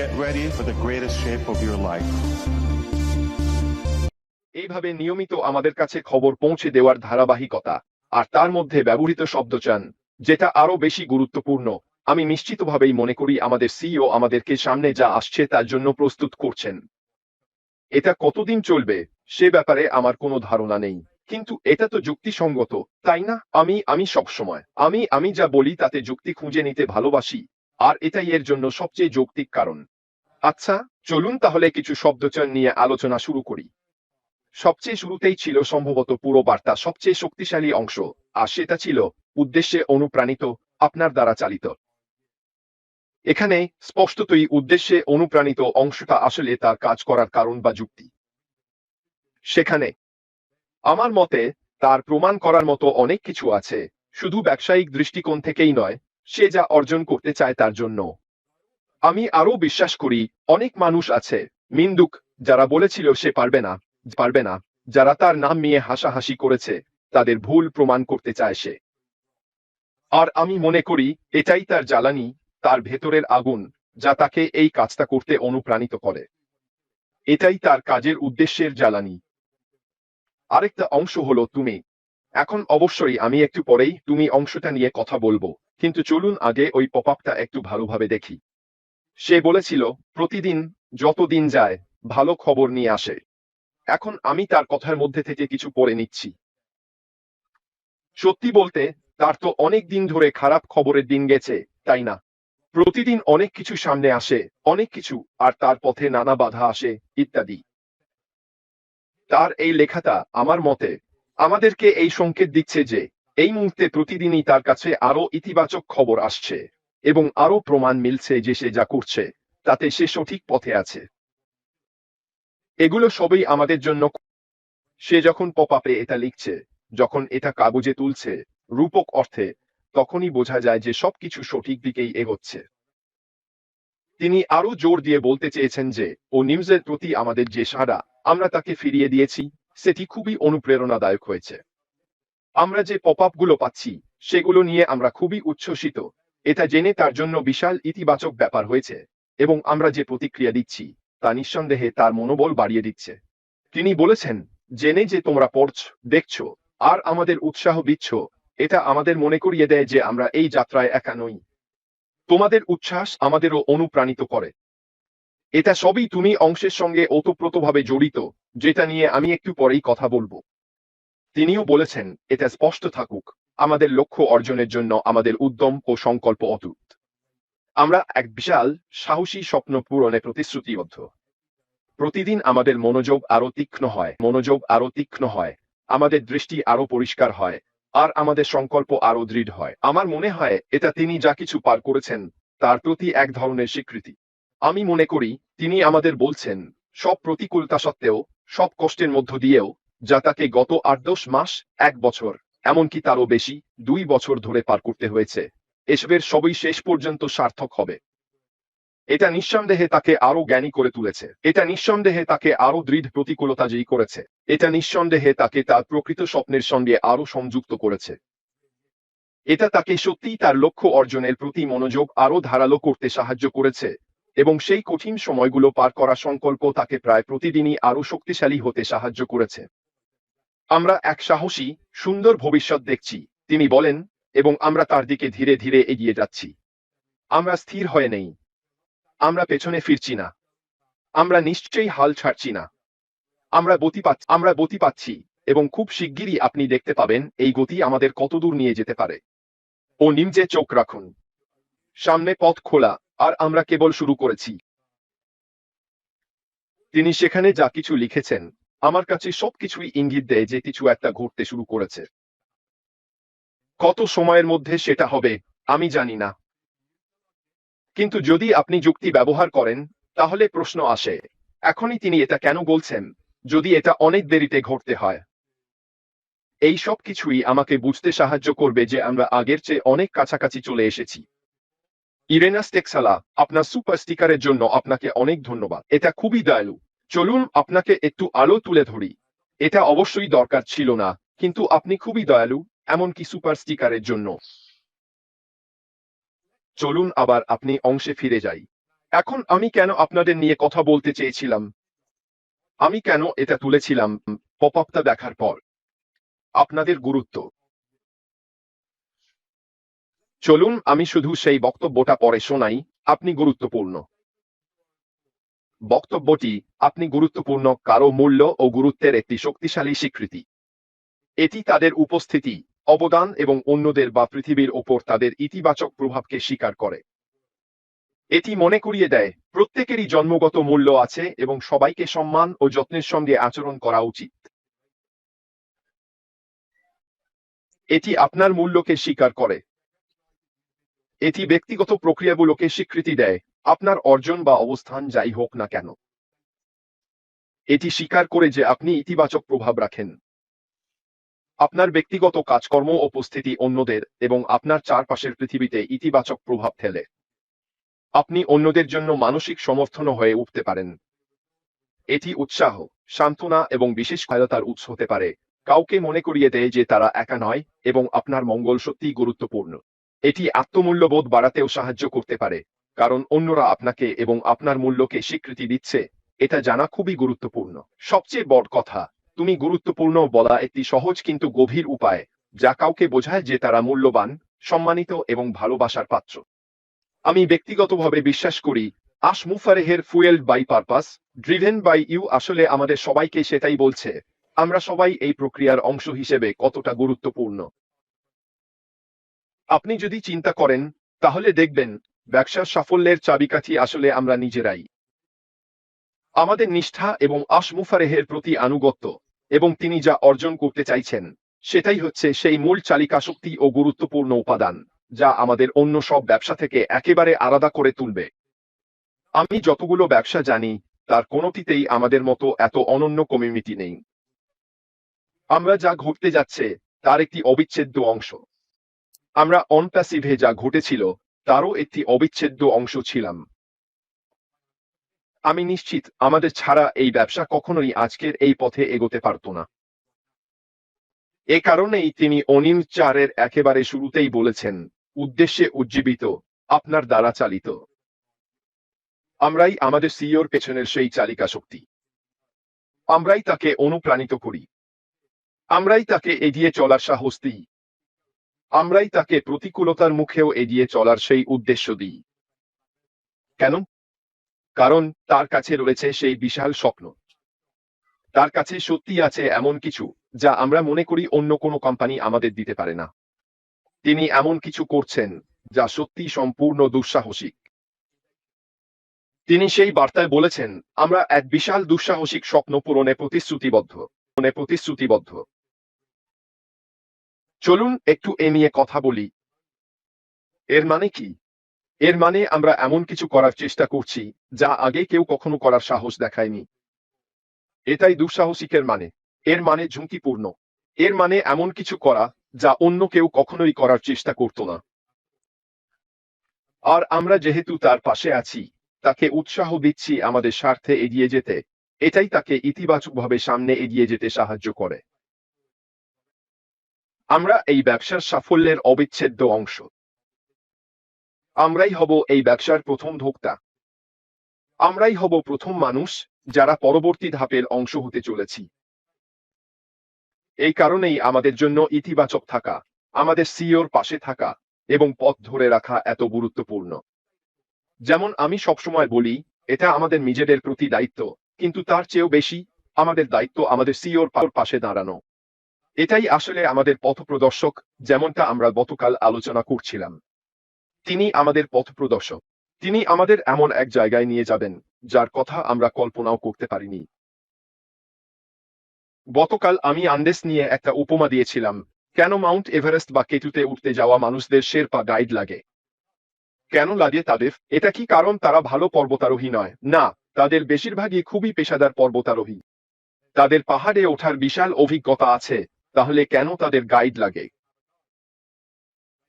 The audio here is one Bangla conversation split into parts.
Get ready for the greatest shape of your life. এইভাবে নিয়মিত আমাদের কাছে খবর পৌঁছে দেওয়ার ধারাবাহিকতা, আর তার মধ্যে ব্যবহৃত শব্দচান যেটা আরও বেশি গুরুত্বপূর্ণ, আমি নিশ্চিতভাবেই মনে করি আমাদের সিইও আমাদেরকে সামনে যা আসছে তার জন্য প্রস্তুত করছেন। এটা কতদিন চলবে, সে ব্যাপারে আমার কোনো ধারণা নেই, কিন্তু এটা তো যুক্তিসঙ্গত, তাই না? আমি আমি সবসময়, আমি আমি যা বলি তাতে যুক্তি খুঁজে নিতে ভালোবাসি। আর এটাই এর জন্য সবচেয়ে যৌক্তিক কারণ। আচ্ছা চলুন তাহলে কিছু শব্দচয়ন নিয়ে আলোচনা শুরু করি। সবচেয়ে শুরুতেই ছিল সম্ভবত পুরো বার্তা সবচেয়ে শক্তিশালী অংশ, আর সেটা ছিল উদ্দেশ্যে অনুপ্রাণিত, আপনার দ্বারা চালিত। এখানে স্পষ্টতই উদ্দেশ্যে অনুপ্রাণিত অংশটা আসলে তার কাজ করার কারণ বা যুক্তি। সেখানে, আমার মতে তার প্রমাণ করার মতো অনেক কিছু আছে, শুধু ব্যবসায়িক দৃষ্টিকোণ থেকেই নয় সে যা অর্জন করতে চায় তার জন্য। আমি আরও বিশ্বাস করি, অনেক মানুষ আছে, মিন্দুক, যারা বলেছিল সে পারবে না পারবে না, যারা তার নাম নিয়ে হাসাহাসি করেছে, তাদের ভুল প্রমাণ করতে চায় সে। আর আমি মনে করি, এটাই তার জ্বালানি, তার ভেতরের আগুন, যা তাকে এই কাজটা করতে অনুপ্রাণিত করে। এটাই তার কাজের উদ্দেশ্যের জ্বালানি। আরেকটা অংশ হলো তুমি। এখন অবশ্যই আমি একটু পরেই তুমি অংশটা নিয়ে কথা বলব, কিন্তু চলুন আগে ওই পপ আপটা একটু ভালোভাবে দেখি। সে বলেছিল, প্রতিদিন, যতদিন যায়, ভালো খবর নিয়ে আসে। এখন আমি তার কথার মধ্যে থেকে কিছু পড়ে নিচ্ছি। সত্যি বলতে, তার তো অনেক দিন ধরে খারাপ খবরের দিন গেছে, তাই না? প্রতিদিন অনেক কিছু সামনে আসে, অনেক কিছু, আর তার পথে নানা বাধা আসে, ইত্যাদি। তার এই লেখাটা আমার মতে আমাদেরকে এই সংকেত দিচ্ছে যে, এই মুহূর্তে প্রতিদিনই তার কাছে আরও ইতিবাচক খবর আসছে এবং আরও প্রমাণ মিলছে যে সে যা করছে, তাতে সে সঠিক পথে আছে। এগুলো সবই আমাদের জন্য সে যখন পপ আপে এটা লিখছে, যখন এটা কাগজে তুলছে, রূপক অর্থে, তখনই বোঝা যায় যে সবকিছু সঠিক দিকেই এগোচ্ছে। তিনি আরও জোর দিয়ে বলতে চেয়েছেন যে, ও নিউজের প্রতি আমাদের যে সাড়া, আমরা তাকে ফিরিয়ে দিয়েছি সেটি খুবই অনুপ্রেরণাদায়ক হয়েছে। আমরা যে পপগুলো পাচ্ছি, সেগুলো নিয়ে আমরা খুবই উচ্ছ্বসিত। এটা জেনে তার জন্য বিশাল ইতিবাচক ব্যাপার হয়েছে এবং আমরা যে প্রতিক্রিয়া দিচ্ছি, তা নিঃসন্দেহে তার মনোবল বাড়িয়ে দিচ্ছে। তিনি বলেছেন, জেনে যে তোমরা পড়ছ, দেখছ, আর আমাদের উৎসাহ দিচ্ছ, এটা আমাদের মনে করিয়ে দেয় যে আমরা এই যাত্রায় একা নই। তোমাদের উচ্ছ্বাস আমাদেরও অনুপ্রাণিত করে। এটা সবই তুমি অংশের সঙ্গে ওতপ্রোতভাবে জড়িত যেটা নিয়ে আমি একটু পরেই কথা বলব। তিনিও বলেছেন, এটা স্পষ্ট থাকুক, আমাদের লক্ষ্য অর্জনের জন্য আমাদের উদ্যম ও সংকল্প অটুট। আমরা এক বিশাল, সাহসী স্বপ্ন পূরণে প্রতিশ্রুতিবদ্ধ। প্রতিদিন আমাদের মনোযোগ আরও তীক্ষ্ণ হয়, মনোযোগ আরও তীক্ষ্ণ হয়, আমাদের দৃষ্টি আরও পরিষ্কার হয়, আর আমাদের সংকল্প আরও দৃঢ় হয়। আমার মনে হয়, এটা তিনি যা কিছু পার করেছেন, তার প্রতি এক ধরনের স্বীকৃতি। আমি মনে করি, তিনি আমাদের বলছেন, সব প্রতিকূলতা সত্ত্বেও সব কষ্টের মধ্য দিয়েও, যা তাকে গত আট দশ মাস, এক বছর, এমনকি তারও বেশি, দুই বছর ধরে পার করতে হয়েছে। এসবের সবই শেষ পর্যন্ত সার্থক হবে। এটা নিঃসন্দেহে তাকে আরও জ্ঞানী করে তুলেছে। এটা নিঃসন্দেহে তাকে আরও দৃঢ় প্রতিকূলতা জয়ী করেছে। এটা নিঃসন্দেহে তাকে তার প্রকৃত স্বপ্নের সঙ্গে আরও সংযুক্ত করেছে। এটা তাকে সত্যিই তার লক্ষ্য অর্জনের প্রতি মনোযোগ আরও ধারালো করতে সাহায্য করেছে। এবং সেই কঠিন সময়গুলো পার করা সংকল্প তাকে প্রায় প্রতিদিনই আরও শক্তিশালী হতে সাহায্য করেছে। আমরা এক সাহসী, সুন্দর ভবিষ্যৎ দেখছি, তিনি বলেন, এবং আমরা তার দিকে ধীরে ধীরে এগিয়ে যাচ্ছি। আমরা স্থির হয়ে নেই। আমরা পেছনে ফিরছি না। আমরা নিশ্চয়ই হাল ছাড়ছি না। আমরা গতি পাচ্ছি, আমরা গতি পাচ্ছি, এবং খুব শিগগিরই আপনি দেখতে পাবেন, এই গতি আমাদের কতদূর নিয়ে যেতে পারে। ও নিমজে চোখ রাখুন। সামনে পথ খোলা। আর আমরা কেবল শুরু করেছি। তিনি সেখানে যা কিছু লিখেছেন, আমার কাছে সবকিছুই ইঙ্গিত দেয় যে কিছু একটা ঘটতে শুরু করেছে। কত সময়ের মধ্যে সেটা হবে, আমি জানি না। কিন্তু যদি আপনি যুক্তি ব্যবহার করেন, তাহলে প্রশ্ন আসে, এখনই তিনি এটা কেন বলছেন, যদি এটা অনেক দেরিতে ঘটতে হয়? এই সব কিছুই আমাকে বুঝতে সাহায্য করবে যে আমরা আগের চেয়ে অনেক কাছাকাছি চলে এসেছি। ইরেনাস টেক্সালা আপনার সুপার স্টিকারের জন্য আপনাকে অনেক ধন্যবাদ। এটা খুবই দয়ালু। চলুন আপনাকে একটু আলো তুলে ধরি। এটা অবশ্যই দরকার ছিল না, কিন্তু আপনি খুবই দয়ালু, এমনকি সুপার স্টিকারের জন্য। চলুন আবার আপনি অংশে ফিরে যাই। এখন আমি কেন আপনাদের নিয়ে কথা বলতে চেয়েছিলাম? আমি কেন এটা তুলেছিলাম? পপ আপটা দেখার পর। আপনাদের গুরুত্ব। চলুন, আমি শুধু সেই বক্তব্যটা পরে শোনাই, আপনি গুরুত্বপূর্ণ। বক্তব্যটি, আপনি গুরুত্বপূর্ণ, কারও মূল্য ও গুরুত্বের একটি শক্তিশালী স্বীকৃতি। এটি তাদের উপস্থিতি, অবদান এবং অন্যদের বা পৃথিবীর ওপর তাদের ইতিবাচক প্রভাবকে স্বীকার করে। এটি মনে করিয়ে দেয়, প্রত্যেকেরই জন্মগত মূল্য আছে এবং সবাইকে সম্মান ও যত্নের সঙ্গে আচরণ করা উচিত। এটি আপনার মূল্যকে স্বীকার করে। এটি ব্যক্তিগত প্রক্রিয়াগুলোকে স্বীকৃতি দেয়, আপনার অর্জন বা অবস্থান যাই হোক না কেন। এটি স্বীকার করে যে আপনি ইতিবাচক প্রভাব রাখেন। আপনার ব্যক্তিগত কাজকর্ম উপস্থিতি অন্যদের এবং আপনার চারপাশের পৃথিবীতে ইতিবাচক প্রভাব ফেলে। আপনি অন্যদের জন্য মানসিক সমর্থন হয়ে উঠতে পারেন। এটি উৎসাহ, সান্ত্বনা এবং বিশেষ সহায়তার উৎস হতে পারে। কাউকে মনে করিয়ে দেয় যে তারা একা নয় এবং আপনার মঙ্গল সত্যিই গুরুত্বপূর্ণ। এটি আত্মমূল্যবোধ বাড়াতেও সাহায্য করতে পারে, কারণ অন্যরা আপনাকে এবং আপনার মূল্যকে স্বীকৃতি দিচ্ছে, এটা জানা খুবই গুরুত্বপূর্ণ। সবচেয়ে বড় কথা, তুমি গুরুত্বপূর্ণ বলা একটি সহজ কিন্তু গভীর উপায়, যা কাউকে বোঝায় যে তারা মূল্যবান, সম্মানিত এবং ভালোবাসার পাত্র। আমি ব্যক্তিগতভাবে বিশ্বাস করি, আশ মুফারেহের fuel by purpose, driven by you আসলে আমাদের সবাইকে সেটাই বলছে, আমরা সবাই এই প্রক্রিয়ার অংশ হিসেবে কতটা গুরুত্বপূর্ণ। আপনি যদি চিন্তা করেন, তাহলে দেখবেন, ব্যবসার সাফল্যের চাবিকাঠি আসলে আমরা নিজেরাই। আমাদের নিষ্ঠা এবং আশমুফারেহের প্রতি আনুগত্য এবং তিনি যা অর্জন করতে চাইছেন, সেটাই হচ্ছে সেই মূল চালিকা শক্তি ও গুরুত্বপূর্ণ উপাদান, যা আমাদের অন্য সব ব্যবসা থেকে একেবারে আলাদা করে তুলবে। আমি যতগুলো ব্যবসা জানি, তার কোনোটিতেই আমাদের মতো এত অনন্য কমিউনিটি নেই। আমরা যা ঘটতে যাচ্ছে, তার একটি অবিচ্ছেদ্য অংশ। আমরা অনপ্যাসিভে যা ঘটেছিল, তারও একটি অবিচ্ছেদ্য অংশ ছিলাম। আমি নিশ্চিত, আমাদের ছাড়া এই ব্যবসা কখনোই আজকের এই পথে এগোতে পারত না। এ কারণেই তিনি অনিল চারের একেবারে শুরুতেই বলেছেন, উদ্দেশ্যে উজ্জীবিত, আপনার দ্বারা চালিত। আমরাই আমাদের সিওর পেছনের সেই চালিকা শক্তি। আমরাই তাকে অনুপ্রাণিত করি। আমরাই তাকে এগিয়ে চলার সাহস দিই। আমরাই তাকে প্রতিকূলতার মুখেও এগিয়ে চলার সেই উদ্দেশ্য দিই। কেন? কারণ তার কাছে রয়েছে সেই বিশাল স্বপ্ন। তার কাছে সত্যি আছে এমন কিছু যা আমরা মনে করি অন্য কোনো কোম্পানি আমাদের দিতে পারে না। তিনি এমন কিছু করছেন যা সত্যি সম্পূর্ণ দুঃসাহসিক। তিনি সেই বার্তায় বলেছেন, আমরা এক বিশাল দুঃসাহসিক স্বপ্ন পূরণে প্রতিশ্রুতিবদ্ধ। প্রতিশ্রুতিবদ্ধ। চলুন একটু এ নিয়ে কথা বলি। এর মানে কি? এর মানে আমরা এমন কিছু করার চেষ্টা করছি, যা আগে কেউ কখনো করার সাহস দেখায়নি। এটাই দুঃসাহসিকের মানে। এর মানে ঝুঁকিপূর্ণ। এর মানে এমন কিছু করা, যা অন্য কেউ কখনোই করার চেষ্টা করত না। আর আমরা যেহেতু তার পাশে আছি, তাকে উৎসাহ দিচ্ছি আমাদের স্বার্থে এগিয়ে যেতে। এটাই তাকে ইতিবাচকভাবে সামনে এগিয়ে যেতে সাহায্য করে। আমরা এই ব্যবসার সাফল্যের অবিচ্ছেদ্য অংশ। আমরাই হব এই ব্যবসার প্রথম ভোক্তা আমরাই হব প্রথম মানুষ যারা পরবর্তী ধাপের অংশ হতে চলেছি। এই কারণেই আমাদের জন্য ইতিবাচক থাকা, আমাদের সিওর পাশে থাকা এবং পথ ধরে রাখা এত গুরুত্বপূর্ণ। যেমন আমি সবসময় বলি, এটা আমাদের নিজেদের প্রতি দায়িত্ব, কিন্তু তার চেয়েও বেশি আমাদের দায়িত্ব আমাদের সিওর পাশে দাঁড়ানো। এটাই আসলে আমাদের পথ প্রদর্শক যেমনটা আমরা গতকাল আলোচনা করছিলাম। তিনি আমাদের পথ প্রদর্শক তিনি আমাদের এমন এক জায়গায় নিয়ে যাবেন, যার কথা আমরা কল্পনাও করতে পারিনি। গতকাল আমি আন্দেস নিয়ে একটা উপমা দিয়েছিলাম, কেন মাউন্ট এভারেস্ট বা কেটুতে উঠতে যাওয়া মানুষদের শেরপা গাইড লাগে? কেন লাগে তাদের? এটা কি কারণ তারা ভালো পর্বতারোহী নয়? না, তাদের বেশিরভাগই খুবই পেশাদার পর্বতারোহী। তাদের পাহাড়ে ওঠার বিশাল অভিজ্ঞতা আছে। তাহলে কেন তাদের গাইড লাগে?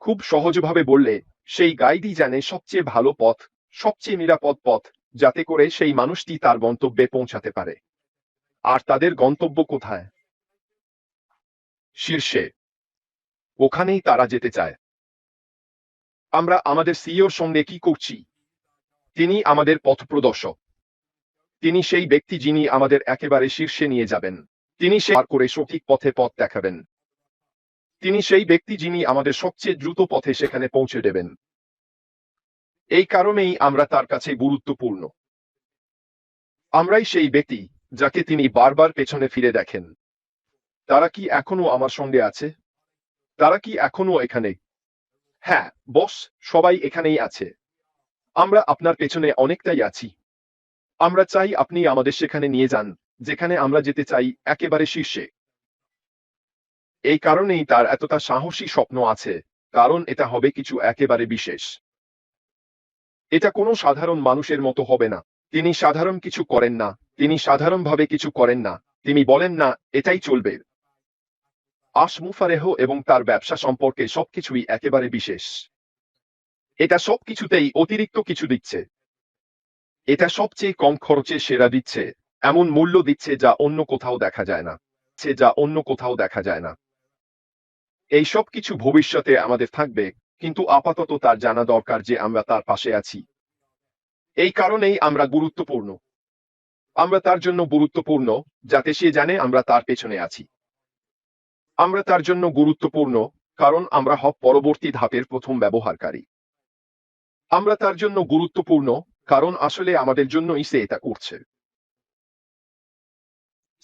খুব সহজভাবে বললে, সেই গাইডই জানে সবচেয়ে ভালো পথ, সবচেয়ে নিরাপদ পথ, যাতে করে সেই মানুষটি তার গন্তব্যে পৌঁছাতে পারে। আর তাদের গন্তব্য কোথায়? শীর্ষে। ওখানেই তারা যেতে চায়। আমরা আমাদের সিইওর সঙ্গে কি করছি? তিনি আমাদের পথ প্রদর্শক তিনি সেই ব্যক্তি যিনি আমাদের একেবারে শীর্ষে নিয়ে যাবেন। তিনি সে করে সঠিক পথে পথ দেখাবেন। তিনি সেই ব্যক্তি যিনি আমাদের সবচেয়ে দ্রুত পথে সেখানে পৌঁছে দেবেন। এই কারণেই আমরা তার কাছে গুরুত্বপূর্ণ। আমরাই সেই ব্যক্তি যাকে তিনি বারবার পেছনে ফিরে দেখেন। তারা কি এখনও আমার সঙ্গে আছে? তারা কি এখনও এখানে? হ্যাঁ বস, সবাই এখানেই আছে। আমরা আপনার পেছনে অনেকটাই আছি। আমরা চাই আপনি আমাদের সেখানে নিয়ে যান। যেখানে আমরা যেতে চাই একেবারে শীর্ষে। এই কারণেই তার এতটা সাহসী স্বপ্ন আছে, কারণ এটা হবে কিছু একেবারে বিশেষ। এটা কোনো সাধারণ মানুষের মতো হবে না। তিনি সাধারণ কিছু করেন না, তিনি সাধারণভাবে কিছু করেন না, তিনি বলেন না, এটাই চলবে। আশমুফারেহ এবং তার ব্যবসা সম্পর্কে সবকিছুই একেবারে বিশেষ। এটা সবকিছুতেই অতিরিক্ত কিছু দিচ্ছে। এটা সবচেয়ে কম খরচে সেরা দিচ্ছে। এমন মূল্য দিচ্ছে যা অন্য কোথাও দেখা যায় না সে যা অন্য কোথাও দেখা যায় না। এই সব কিছু ভবিষ্যতে আমাদের থাকবে, কিন্তু আপাতত তার জানা দরকার যে আমরা তার পাশে আছি। এই কারণেই আমরা গুরুত্বপূর্ণ। আমরা তার জন্য গুরুত্বপূর্ণ, যাতে সে জানে আমরা তার পেছনে আছি। আমরা তার জন্য গুরুত্বপূর্ণ, কারণ আমরা হব পরবর্তী ধাপের প্রথম ব্যবহারকারী। আমরা তার জন্য গুরুত্বপূর্ণ, কারণ আসলে আমাদের জন্যই সে এটা করছে।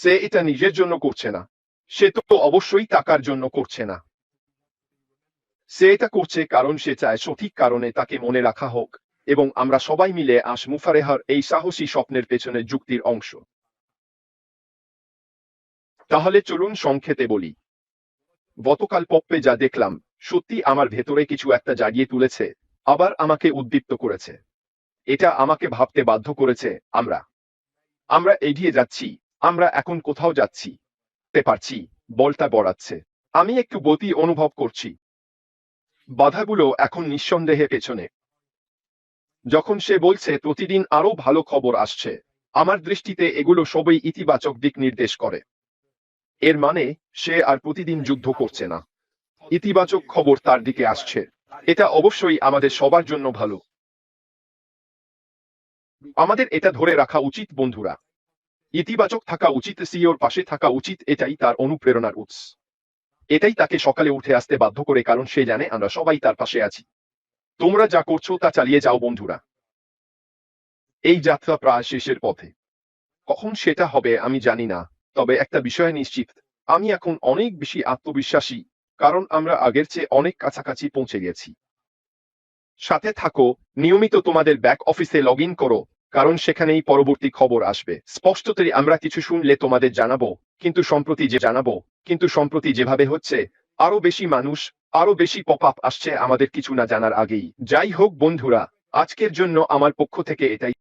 সে এটা নিজের জন্য করছে না। সে তো অবশ্যই টাকার জন্য করছে না। সে এটা করছে কারণ সে চায় সঠিক কারণে তাকে মনে রাখা হোক এবং আমরা সবাই মিলে আস মুফারেহার এই সাহসী স্বপ্নের পেছনে যুক্তির অংশ। তাহলে চলুন সংক্ষেপে বলি। গতকাল পপ্পে যা দেখলাম, সত্যি আমার ভেতরে কিছু একটা জাগিয়ে তুলেছে, আবার আমাকে উদ্দীপ্ত করেছে। এটা আমাকে ভাবতে বাধ্য করেছে আমরা। আমরা এগিয়ে যাচ্ছি। আমরা এখন কোথাও যাচ্ছি। তে পারছি, বলটা বড়াচ্ছে। আমি একটু গতি অনুভব করছি। বাধাগুলো এখন নিঃসন্দেহে পেছনে। যখন সে বলছে, প্রতিদিন আরও ভালো খবর আসছে। আমার দৃষ্টিতে এগুলো সবই ইতিবাচক দিক নির্দেশ করে। এর মানে সে আর প্রতিদিন যুদ্ধ করছে না। ইতিবাচক খবর তার দিকে আসছে। এটা অবশ্যই আমাদের সবার জন্য ভালো। আমাদের এটা ধরে রাখা উচিত, বন্ধুরা। ইতিবাচক থাকা উচিত সিওর পাশে থাকা উচিত, এটাই তার অনুপ্রেরণার উৎস। এটাই তাকে সকালে উঠে আসতে বাধ্য করে, কারণ সে জানে আমরা সবাই তার পাশে আছি। তোমরা যা করছ তা চালিয়ে যাও বন্ধুরা। এই যাত্রা প্রায় শেষের পথে। কখন সেটা হবে আমি জানি না, তবে একটা বিষয় নিশ্চিত, আমি এখন অনেক বেশি আত্মবিশ্বাসী, কারণ আমরা আগের চেয়ে অনেক কাছাকাছি পৌঁছে গেছি। সাথে থাকো, নিয়মিত তোমাদের ব্যাক অফিসে লগ করো কারণ সেখানেই পরবর্তী খবর আসবে। স্পষ্টতই আমরা কিছু শুনলে তোমাদের জানাব, কিন্তু সম্প্রতি যে জানাব, কিন্তু সম্প্রতি যেভাবে হচ্ছে, আরও বেশি মানুষ, আরও বেশি পপ আপ আসছে আমাদের কিছু না জানার আগেই। যাই হোক বন্ধুরা, আজকের জন্য আমার পক্ষ থেকে এটাই।